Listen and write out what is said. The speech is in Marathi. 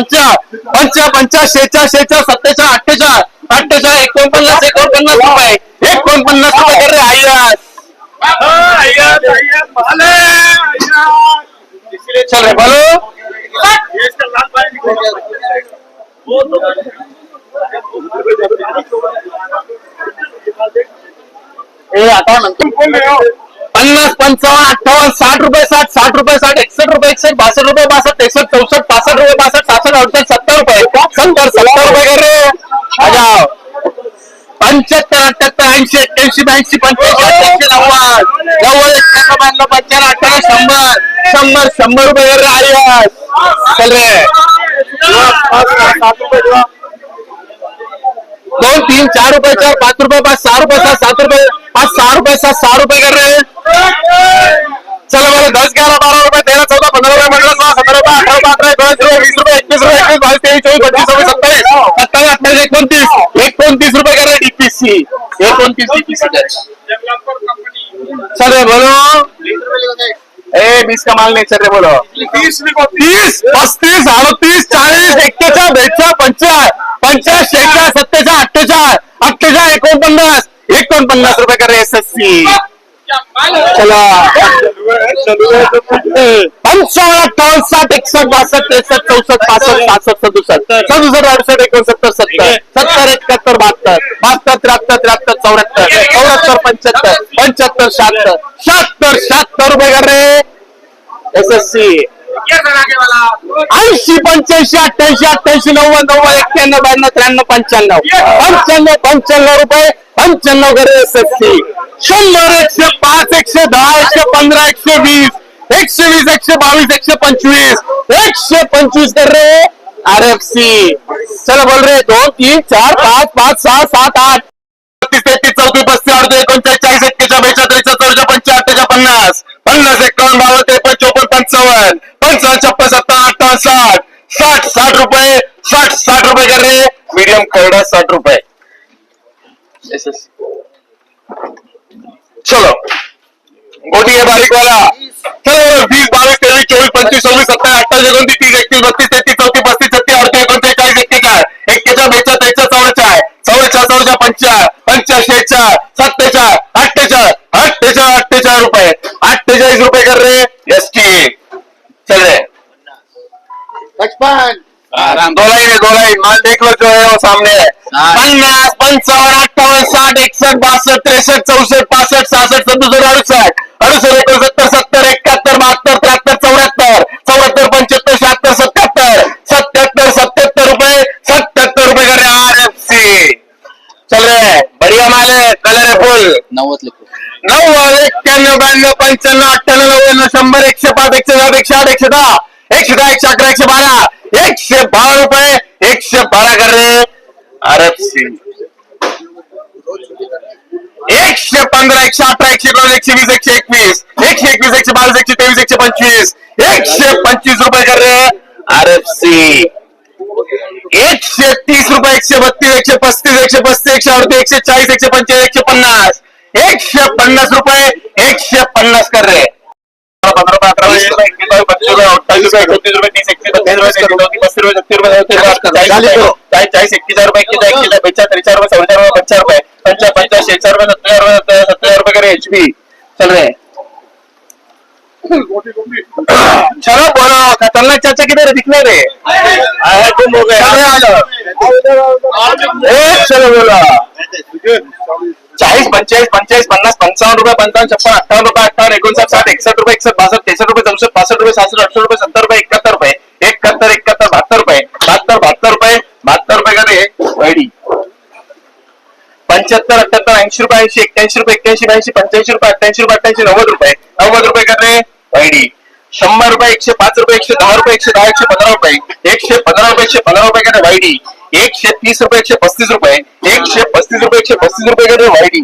पंचा पंचा पंचा शेचा शेचा सत्तेचा अठ्ठेचा अठ्ठेचा एकोणपन्नास एकोणपन्नास रुपये. एकोणपन्नास रुपये कर रे आयस चल रे बोलो. ए आता म्हणतो. पन्नास पंचावन्न अठ्ठावन्न साठ रुपये साठ साठ रुपये साठ एकसष्ट रुपये एकसष्ट बासष्ट रुपये बासष्ट त्रेसष्ट चौसष्ट पासष्ट रुपये बासष्ट सासष्ट अडुसष्ट सत्तर रुपये. सत्तर सत्तर रुपये कर अजाव पंच्याहत्तर अठ्याहत्तर ऐंशी एक्क्याऐंशी ब्याऐंशी पंच्याऐंशी अठ्ठ्याऐंशी नव्वद. नव्वद एक्क्याण्णव ब्याण्णव पंच्याण्णव अठ्ठ्याण्णव शंभर. शंभर शंभर रुपये कर रे आयस चल रे. दोन तीन चार रुपये चार पाच रुपये पाच सहा रुपये सात सात रुपये पाच सहा रुपये सात सहा रुपये कर रे चलो बोले दस ग्यारह बारह रुपए तेरह चौदह पंद्रह रुपए पंद्रह सोलह सत्रह रुपए अठारह अठारह उन्नीस रुपए बीस रुपए इक्कीस रुपए अट्ठाईस एकोणतीस एकोणतीस रुपये कर डीपीसी एकोणतीस डीपीसी चल रे बोलो. ए बीस का माल नहीं चल रे बोलो. तीस तीस पस्तीस अडतीस चाळीस एक्केचाळ बेचाळ पंचाळ पंचाळ शेचाळ सत्तेचाळ अठ्ठेचाळ अठ्ठेचाळ एकोणपन्नास. एकोणपन्नास रुपये कर एस एस सी. चला. पंचावन्न अठ्ठावन्न साठ एकसष्ट बासष्ट त्रेसष्ट चौसष्ट पासष्ट सहासष्ट सदुसष्ट. सदुसष्ट अडुसष्ट एकोणसत्तर सत्तर. सत्तर एकाहत्तर बहात्तर. बहात्तर त्र्याहत्तर त्र्याहत्तर चौऱ्याहत्तर. चौऱ्याहत्तर पंच्याहत्तर. पंच्याहत्तर शहात्तर. शहात्तर शहात्तर रुपये कर रे. एस एस सी ऐंशी पंच्याऐंशी अठ्ठ्याऐंशी अठ्ठ्याऐंशी नव्वद नव्वद एक्क्याण्णव ब्याण्णव त्र्याण्णव पंच्याण्णव. पंच्याण्णव पंच्याण्णव रुपये पंच्याण्णव घर एसएससी सी शंभर एकशे पाच एकशे दहा एकशे पंधरा एकशे वीस एकशे वीस एकशे बावीस एकशे पंचवीस एकशे पंचवीस कर रे आर एफ सी चला बोल रे दोन तीन चार पाच पाच सहा सात आठ. बत्तीस तेहतीस चौतीस पस्तीस अडतीस एकोणचाळीस चाळीस एक्केच्या बेचाळीस चौदा पंचा पन्नास पन्नास एकावन्न बावन्न त्रेपन्न पंचावन्न पंचावन्न छप्पन सत्ता अठ्ठावन्न साठ साठ साठ रुपये साठ साठ रुपये कर रहे मीडियम करडा साठ रुपये. चलो. गोटी है बारीक वाला. चलो बीस बावीस तेईस चौबीस पंचवीस सव्वीस सत्तावीस अठ्ठावीस एकोणतीस तीस एकतीस बत्तीस तेहतीस चौतीस पस्तीस छत्तीस अडतीस एकोणतीस चाळीस एक्केचाळीस बेचा बेचाळीस त्रेचाळीस चौवेचाळीस चौवेचाळीस चौदा पंचा पंचा शेचाळ सत्तेचाळ अठ्ठेचाळ अठ्ठेचाळ रुपये. अठ्ठेचाळीस रुपये कर रे एस टी चल रे. पचपन. दो लाइन है दो लाइन माल देख लो जो है वो सामने. है। पन्नास पंचावन अट्ठावन साठ एकसठ बासष्ट त्रेसष्ट चौसष्ट पासष्ट सहासष्ट सदुसष्ट अडुसष्ट. अडुसष्ट एकोणसत्तर बढ़िया माल है कलर है फुल नव्वद नव्वद एक्क्याण्णव ब्याण्णव पंच्याण्णव अठ्ठ्याण्णव नव्याण्णव शंभर एकशे पाच एकशे सात एकशे आठ एकशे दहा एकशे दहा एकशे अकरा एकशे बारा एकशे बारा रुपये एकशे बारा कर रे. अरब सिंग. एकशे पंधरा एकशे अठरा एकशे एकोणीस एकशे वीस एकशे एकवीस एकशे एकवीस एकशे बावीस एकशे तेवीस एकशे पंचवीस एकशे पंचवीस रुपये कर रे. अरब सी एकशे तीस रुपये एकशे बत्तीस एकशे पस्तीस एकशे पस्तीस एकशे अडतीस एकशे चाळीस एकशे पंचेचाळीस एकशे पन्नास एकशे पन्नास रुपये एकशे पन्नास कर रे पंधरा रुपये अठरा वीस रुपये एकवीस रुपये पंचवीस रुपये अठ्ठावीस रुपये एकोणतीस रुपये तीस एकतीस बत्तीस रुपये पस्तीस रुपये छत्तीस रुपये सत्तीस चाळीस रुपये एकतीस रुपये एकतीस एकतीस बेचाळीस त्रेचाळीस रुपये चौदा रुपये पंचाळीस रुपये पंचा पंचा शेचाळीस रुपये सत्तर रुपये सत्तर रुपये करे एच पी चल रे चलो बोलो खतरनाक चाचा किधर दिखने रे? तुम हो गए चलो बोलो. चाळीस पंचेचाळीस पंचेचाळीस पन्नास पंचावन्न रुपये पंचावन्न छप्पन अठ्ठावन्न रुपये अठ्ठावन्न एकोणसाठ साठ एकसष्ट रुपये एकसष्ट बासष्ट त्रेसष्ट रुपये चौसष्ट पासष्ट रुपये सहासष्ट अडुसष्ट रुपये सत्तर रुपये एकाहत्तर रुपये एकाहत्तर एकाहत्तर बहात्तर रुपये बहात्तर बहात्तर रुपये बहात्तर रुपये पंच्याहत्तर अठ्याहत्तर ऐंशी रुपये ऐंशी एक्क्याऐंशी रुपये एक्क्याऐंशी ब्याऐंशी पंच्याऐंशी रुपये अठ्ठ्याऐंशी रुपये अठ्ठ्याऐंशी नव्वद रुपये. नव्वद रुपये करणे आयडी शंभर रुपये एकशे पाच रुपये एकशे दहा रुपये एकशे दहा एकशे पंधरा रुपये. एकशे पंधरा रुपये एकशे पंधरा रुपये करणे वायडी एकशे तीस रुपये एकशे पस्तीस रुपये. एकशे पस्तीस रुपये एकशे पस्तीस रुपये करणे वायडी